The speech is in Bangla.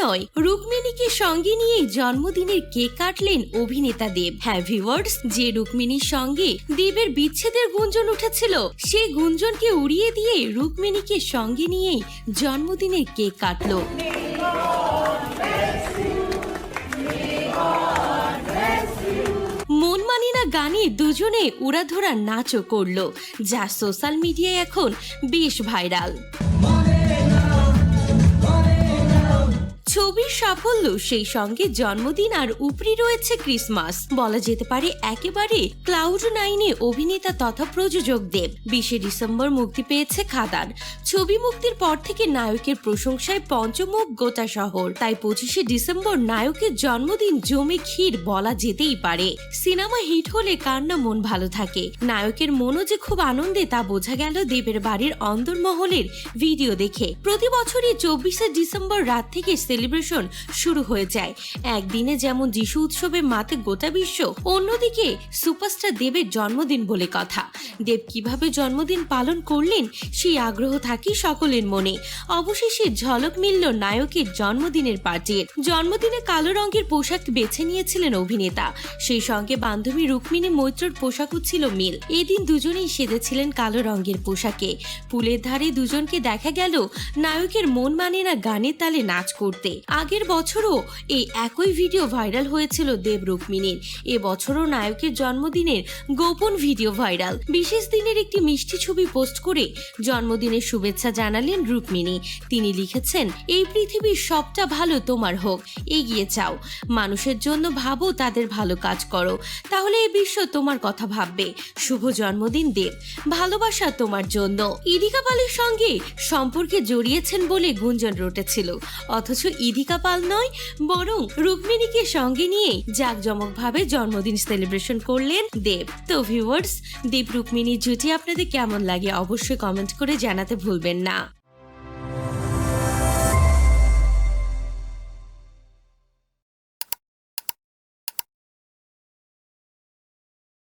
নয়, রুক্মিণীকে সঙ্গে নিয়ে জন্মদিনের কেক কাটলেন অভিনেতা দেব। হ্যাঁ ভিউয়ার্স যে রুক্মিণীর সঙ্গে দেবের বিচ্ছেদের গুঞ্জন উঠেছিল, সেই গুঞ্জনকে উড়িয়ে দিয়ে রুক্মিণীকে সঙ্গে নিয়েই জন্মদিনের কেক কাটলো। মন মানি না গানে দুজনে উড়াধরা নাচও করল, যা সোশ্যাল মিডিয়ায় এখন বেশ ভাইরাল ছবির সাফল্য সেই সঙ্গে জন্মদিন আর উপরি রয়েছে ক্রিসমাস। বলা যেতে পারে একেবারে ক্লাউড নাইনে অভিনেতা তথা প্রযোজক দেব। বিশে ডিসেম্বর মুক্তি পেয়েছে খাদান। ছবি মুক্তির পর থেকে নায়কের প্রশংসায় পঞ্চমুখ গোটা শহর। তাই পঁচিশে ডিসেম্বর নায়কের জন্মদিন জমে ক্ষীর বলা যেতেই পারে। সিনেমা হিট হলে কার না মন ভালো থাকে? নায়কের মনও যে খুব আনন্দে তা বোঝা গেল দেবের বাড়ির অন্দরমহলের ভিডিও দেখে। প্রতি বছরই চব্বিশে ডিসেম্বর রাত থেকে সেলিব্রেশন শুরু হয়ে যায়। একদিনে যেমন যিশু উৎসবে মাতে গোটা বিশ্ব, অন্যদিকে সুপারস্টার দেবের জন্মদিন বলে কথা। দেব কীভাবে জন্মদিন পালন করলেন, সেই আগ্রহ থাকে সকলের মনে। অবশেষে ঝলক মিলল নায়কের জন্মদিনের পার্টির জন্মদিনে কালো রঙের পোশাক বেছে নিয়েছিলেন অভিনেতা। সেই সঙ্গে বান্ধবী রুক্মিণী মৈত্রর পোশাকও ছিল মিল। এদিন দুজনেই সেজেছিলেন কালো রঙের পোশাকে। পুলের ধারে দুজনকে দেখা গেল নায়কের মন মানে না গানের তালে নাচ করতে। আগের বছরও এই একই ভিডিও ভাইরাল হয়েছিল দেব রুক্মিণীর। এ বছরও নায়কের জন্মদিনের গোপন ভিডিও ভাইরাল বিশেষ দিনের একটি মিষ্টি ছবি পোস্ট করে জন্মদিনের শুভেচ্ছা জানালেন রুক্মিণী। তিনি লিখেছেন, এই পৃথিবীর সবটা ভালো, তোমার হোক। এগিয়ে চাও মানুষের জন্য ভাবো, তাদের ভালো কাজ করো। তাহলে এই বিশ্ব তোমার কথা ভাববে। শুভ জন্মদিন, দেব। ভালোবাসা তোমার জন্য। ইদিকা পালের সঙ্গে সম্পর্কে জড়িয়েছেন বলে গুঞ্জন রটেছিল। অথচ ইদিকা পাল নয়, বরং রুক্মিণীকে সঙ্গে নিয়ে জাঁকজমকভাবে জন্মদিন সেলিব্রেশন করলেন দেব। তো ভিউয়ার্স দেব রুক্মিণীর জুটি আপনাদের কেমন লাগে অবশ্যই কমেন্ট করে জানাতে ভুলবেন না।